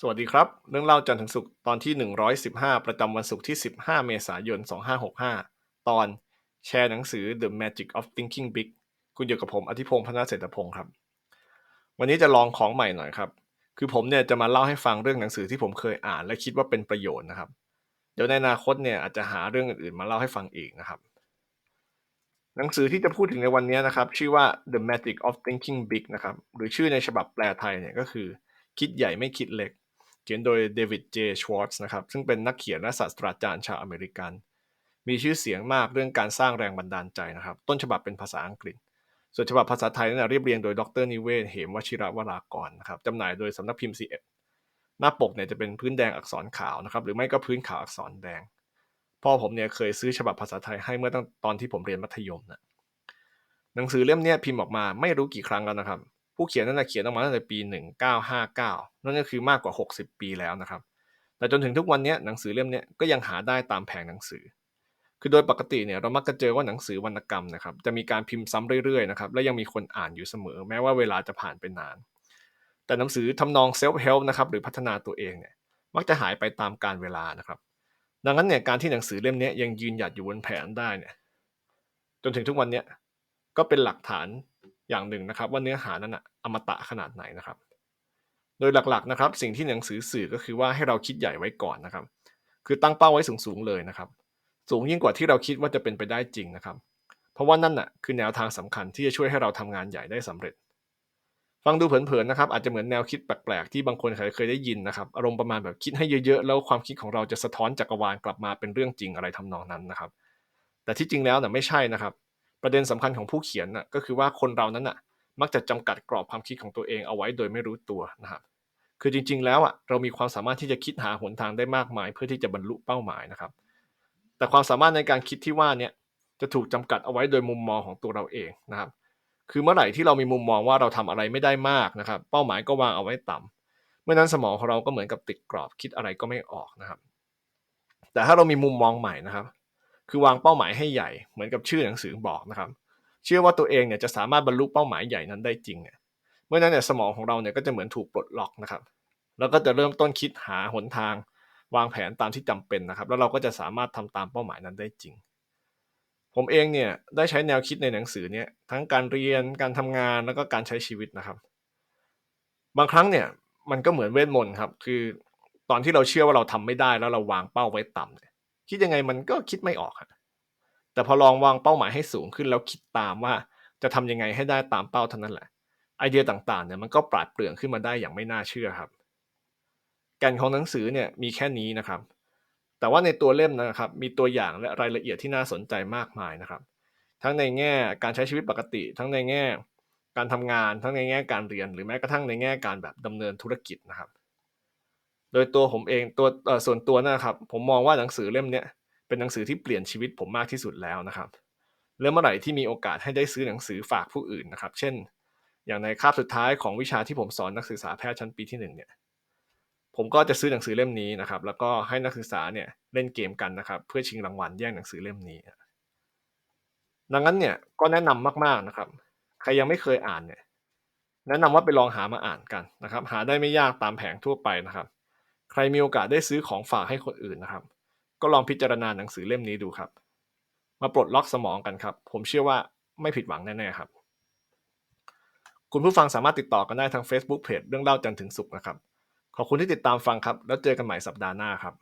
สวัสดีครับ เรื่องเล่าจันทร์ถึงศุกร์ตอนที่ 115 ประจำวันศุกร์ที่ 15 เมษายน 2565 ตอนแชร์หนังสือ The Magic of Thinking Big คุณอยู่กับผมอธิพงศ์พนาเศรษฐพงศ์ครับ วันนี้จะลองของใหม่หน่อยครับ คือผมเนี่ยจะมาเล่าให้ฟังเรื่องหนังสือที่ผมเคยอ่านและคิดว่าเป็นประโยชน์นะครับ เดี๋ยวในอนาคตเนี่ยอาจจะหาเรื่องอื่นๆ มาเล่าให้ฟังอีกนะครับ หนังสือที่จะพูดถึงในวันนี้นะครับ ชื่อว่า The Magic of Thinking Big นะครับ หรือชื่อในฉบับแปลไทยเนี่ยก็คือ คิดใหญ่ไม่คิดเล็ก เขียนโดยเดวิดเจชวอตส์นะครับ ซึ่งเป็นนักเขียนและศาสตราจารย์ชาวอเมริกัน มีชื่อเสียงมากเรื่องการสร้างแรงบันดาลใจนะครับ ต้นฉบับเป็นภาษาอังกฤษ ส่วนฉบับภาษาไทยนั้นเรียบเรียงโดยดรนิเวศเหมวชิระวรากรนะครับจำหน่ายโดยสำนักพิมพ์ C1 หน้าปกเนี่ยจะเป็นพื้นแดงอักษรขาวนะครับ หรือไม่ก็พื้นขาวอักษรแดง พ่อผมเนี่ยเคยซื้อฉบับภาษาไทยให้เมื่อตอนที่ผมเรียนมัธยมนะหนังสือเล่มนี้พิมพ์ออกมาไม่รู้กี่ครั้งแล้วนะครับ ผู้เขียนนั่นนะเขียนออกมาตั้งแต่ปี 1959 นั่นก็คือมากกว่า 60 ปีแล้วนะครับ แต่จนถึงทุกวันนี้หนังสือเล่มนี้ก็ยังหาได้ตามแผงหนังสือ คือโดยปกติเนี่ยเรามักจะเจอว่าหนังสือวรรณกรรมนะครับจะมีการพิมพ์ซ้ำเรื่อยๆนะครับและยังมีคนอ่านอยู่เสมอ แม้ว่าเวลาจะผ่านไปนาน แต่หนังสือทำนองเซลฟ์เฮลป์นะครับหรือพัฒนาตัวเองเนี่ยมักจะหายไปตามกาลเวลานะครับ ดังนั้นเนี่ยการที่หนังสือเล่มนี้ยังยืนหยัดอยู่บนแผงได้เนี่ยจนถึงทุกวันนี้ก็เป็นหลักฐาน อย่างหนึ่งนะครับ ว่าเนื้อหานั้นอะอมตะขนาดไหนนะครับ โดยหลักๆนะครับ สิ่งที่หนังสือสื่อก็คือว่าให้เราคิดใหญ่ไว้ก่อนนะครับ คือตั้งเป้าไว้สูงๆเลยนะครับ สูงยิ่งกว่าที่เราคิดว่าจะเป็นไปได้จริงนะครับ เพราะว่านั่นน่ะคือแนวทางสำคัญที่จะช่วยให้เราทำงานใหญ่ได้สำเร็จ ฟังดูเผินๆนะครับอาจจะเหมือนแนวคิดแปลกๆที่บางคนเคยได้ยินนะครับอารมณ์ประมาณแบบคิดให้เยอะๆแล้วความคิดของเราจะสะท้อนจักรวาลกลับมาเป็นเรื่องจริงอะไรทำนองนั้นนะครับ แต่ที่จริงแล้วน่ะไม่ใช่นะครับ ประเด็นสำคัญของผู้เขียนน่ะก็คือว่าคนเรานั้นน่ะมักจะจำกัดกรอบความคิดของตัวเองเอาไว้โดยไม่รู้ตัวนะครับ คือจริง ๆ แล้วอะเรามีความสามารถที่จะคิดหาหนทางได้มากมาย เพื่อที่จะบรรลุเป้าหมายนะครับ แต่ความสามารถในการคิดที่ว่าเนี่ยจะถูกจำกัดเอาไว้โดยมุมมองของตัวเราเองนะครับ คือเมื่อไหร่ที่เรามีมุมมองว่าเราทำอะไรไม่ได้มากนะครับ เป้าหมายก็วางเอาไว้ต่ำเมื่อนั้นสมองของเราก็เหมือนกับติดกรอบคิดอะไรก็ไม่ออกนะครับ แต่ถ้าเรามีมุมมองใหม่นะครับ คือวางเป้าหมายให้ใหญ่เหมือนกับชื่อหนังสือบอกนะครับ เชื่อว่าตัวเองเนี่ยจะสามารถบรรลุเป้าหมายใหญ่นั้นได้จริงเนี่ยเมื่อนั้นเนี่ยสมองของเราเนี่ยก็จะเหมือนถูกปลดล็อกนะครับ แล้วก็จะเริ่มต้นคิดหาหนทาง วางแผนตามที่จำเป็นนะครับ แล้วเราก็จะสามารถทำตามเป้าหมายนั้นได้จริง ผมเองเนี่ยได้ใช้แนวคิดในหนังสือเนี่ยทั้งการเรียนการทำงานแล้วก็การใช้ชีวิตนะครับ บางครั้งเนี่ยมันก็เหมือนเวทมนต์ครับ คือตอนที่เราเชื่อว่าเราทำไม่ได้แล้วเราวางเป้าไว้ต่ำเนี่ย คิดยังไงมันก็คิดไม่ออกครับแต่พอลองวางเป้าหมายให้สูงขึ้นแล้วคิดตามว่าจะทำยังไงให้ได้ตามเป้าเท่านั้นแหละ ไอเดียต่างๆเนี่ยมันก็ปราดเปรื่องขึ้นมาได้อย่างไม่น่าเชื่อครับแก่นของหนังสือเนี่ยมีแค่นี้นะครับ แต่ว่าในตัวเล่มนะครับ มีตัวอย่างและรายละเอียดที่น่าสนใจมากมายนะครับ ทั้งในแง่การใช้ชีวิตปกติ ทั้งในแง่การทำงาน ทั้งในแง่การเรียน หรือแม้กระทั่งในแง่การแบบดำเนินธุรกิจนะครับ ดยตัวผมเองตัวส่วนตัวนะครับ ผมมองว่าหนังสือเล่มเนี้ยเป็นหนังสือที่เปลี่ยนชีวิตผมมากที่สุดแล้วนะครับเริ่มเมื่อไหร่ที่มีโอกาสให้ได้ซื้อหนังสือฝากผู้อื่นนะครับ เช่น อย่างในคาบสุดท้ายของวิชาที่ผมสอนนักศึกษาแพทย์ชั้นปีที่หนึ่งเนี่ยผมก็จะซื้อหนังสือเล่มนี้นะครับ แล้วก็ให้นักศึกษาเนี่ยเล่นเกมกันนะครับ เพื่อชิงรางวัลแย่งหนังสือเล่มนี้ ดังนั้นเนี่ยก็แนะนำมากๆนะครับ ใครยังไม่เคยอ่านเนี่ยแนะนำว่าไปลองหามาอ่านกันนะครับ หาได้ไม่ยากตามแผงทั่วไปนะครับ ใครมีโอกาสได้ซื้อของฝากให้คนอื่นนะครับ ก็ลองพิจารณาหนังสือเล่มนี้ดูครับ มาปลดล็อกสมองกันครับ ผมเชื่อว่าไม่ผิดหวังแน่ๆครับ คุณผู้ฟังสามารถติดต่อกันได้ทาง Facebook Page เรื่องเล่าจันถึงสุขนะครับ ขอบคุณที่ติดตามฟังครับ แล้วเจอกันใหม่สัปดาห์หน้าครับ